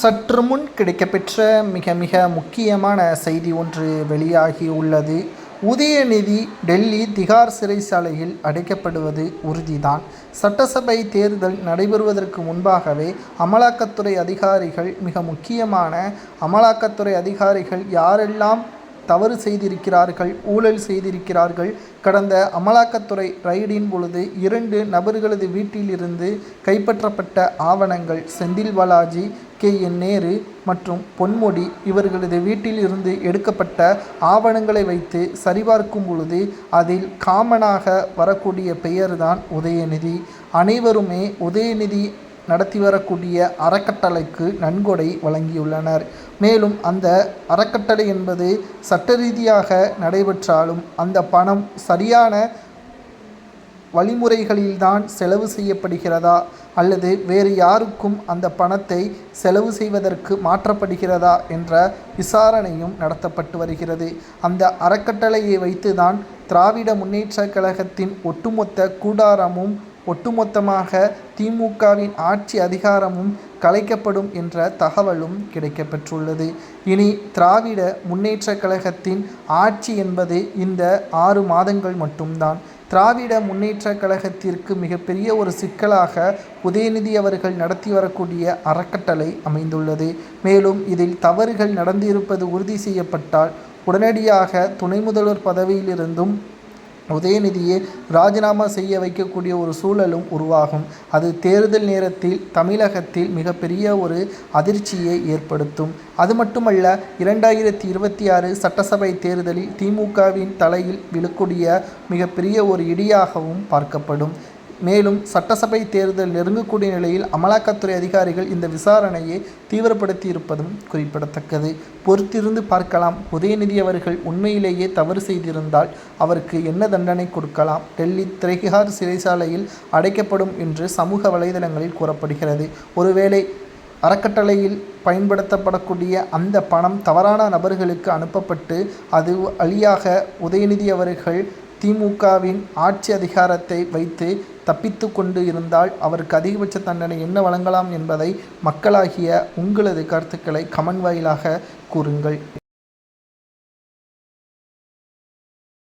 சற்று முன் கிடைக்கப்பெற்ற மிக மிக முக்கியமான செய்தி ஒன்று வெளியாகி உள்ளது. உதயநிதி டெல்லி திகார் சிறைச்சாலையில் அடைக்கப்படுவது உறுதிதான். சட்டசபை தேர்தல் நடைபெறுவதற்கு முன்பாகவே அமலாக்கத்துறை அதிகாரிகள் மிக முக்கியமான அமலாக்கத்துறை அதிகாரிகள் யாரெல்லாம் தவறு செய்திருக்கிறார்கள் ஊழல் செய்திருக்கிறார்கள் கடந்த அமலாக்கத்துறை ரைடின் பொழுது இரண்டு நபர்களது வீட்டிலிருந்து கைப்பற்றப்பட்ட ஆவணங்கள் செந்தில் பாலாஜி கே என் நேரு மற்றும் பொன்முடி இவர்களது வீட்டில் இருந்து எடுக்கப்பட்ட ஆவணங்களை வைத்து சரிபார்க்கும் பொழுது அதில் காமனாக வரக்கூடிய பெயர்தான் உதயநிதி. அனைவருமே உதயநிதி நடத்தி வரக்கூடிய அறக்கட்டளைக்கு நன்கொடை வழங்கியுள்ளனர். மேலும் அந்த அறக்கட்டளை என்பது சட்ட ரீதியாக நடைபெற்றாலும் அந்த பணம் சரியான வழிமுறைகளில்தான் செலவு செய்யப்படுகிறதா? அல்லது வேறு யாருக்கும் அந்த பணத்தை செலவு செய்வதற்கு மாற்றப்படுகிறதா? என்ற விசாரணையும் நடத்தப்பட்டு வருகிறது. அந்த அறக்கட்டளையை வைத்துதான் திராவிட முன்னேற்ற கழகத்தின் ஒட்டுமொத்த கூடாரமும் ஒட்டுமொத்தமாக திமுகவின் ஆட்சி அதிகாரமும் கலைக்கப்படும் என்ற தகவலும் கிடைக்கப்பெற்றுள்ளது. இனி திராவிட முன்னேற்ற கழகத்தின் ஆட்சி என்பது இந்த ஆறு மாதங்கள் மட்டும்தான். திராவிட முன்னேற்ற கழகத்திற்கு மிகப்பெரிய ஒரு சிக்கலாக உதயநிதி அவர்கள் நடத்தி வரக்கூடிய அறக்கட்டளை அமைந்துள்ளது. மேலும் இதில் தவறுகள் நடந்திருப்பது உறுதி செய்யப்பட்டால் உடனடியாக துணை முதல்வர் பதவியிலிருந்தும் உதயநிதியை ராஜினாமா செய்ய வைக்கக்கூடிய ஒரு சூழலும் உருவாகும். அது தேர்தல் நேரத்தில் தமிழகத்தில் மிகப்பெரிய ஒரு அதிர்ச்சியை ஏற்படுத்தும். அது மட்டுமல்ல இரண்டாயிரத்தி இருபத்தி ஆறு சட்டசபை தேர்தலில் திமுகவின் தலையில் விழக்கூடிய மிகப்பெரிய ஒரு இடியாகவும் பார்க்கப்படும். மேலும் சட்டசபை தேர்தல் நெருங்கக்கூடிய நிலையில் அமலாக்கத்துறை அதிகாரிகள் இந்த விசாரணையை தீவிரப்படுத்தி இருப்பதும் குறிப்பிடத்தக்கது. பொறுத்திருந்து பார்க்கலாம். உதயநிதி அவர்கள் உண்மையிலேயே தவறு செய்திருந்தால் அவருக்கு என்ன தண்டனை கொடுக்கலாம்? டெல்லி திரைகார் சிறைசாலையில் அடைக்கப்படும் என்று சமூக வலைதளங்களில் கூறப்படுகிறது. ஒருவேளை அறக்கட்டளையில் பயன்படுத்தப்படக்கூடிய அந்த பணம் தவறான நபர்களுக்கு அனுப்பப்பட்டு அது வழியாக உதயநிதி அவர்கள் திமுகவின் ஆட்சி அதிகாரத்தை வைத்து தப்பித்து கொண்டு இருந்தால் அவருக்கு அதிகபட்ச தண்டனை என்ன வழங்கலாம் என்பதை மக்களாகிய உங்களது கருத்துக்களை கமெண்ட் வாயிலாக கூறுங்கள்.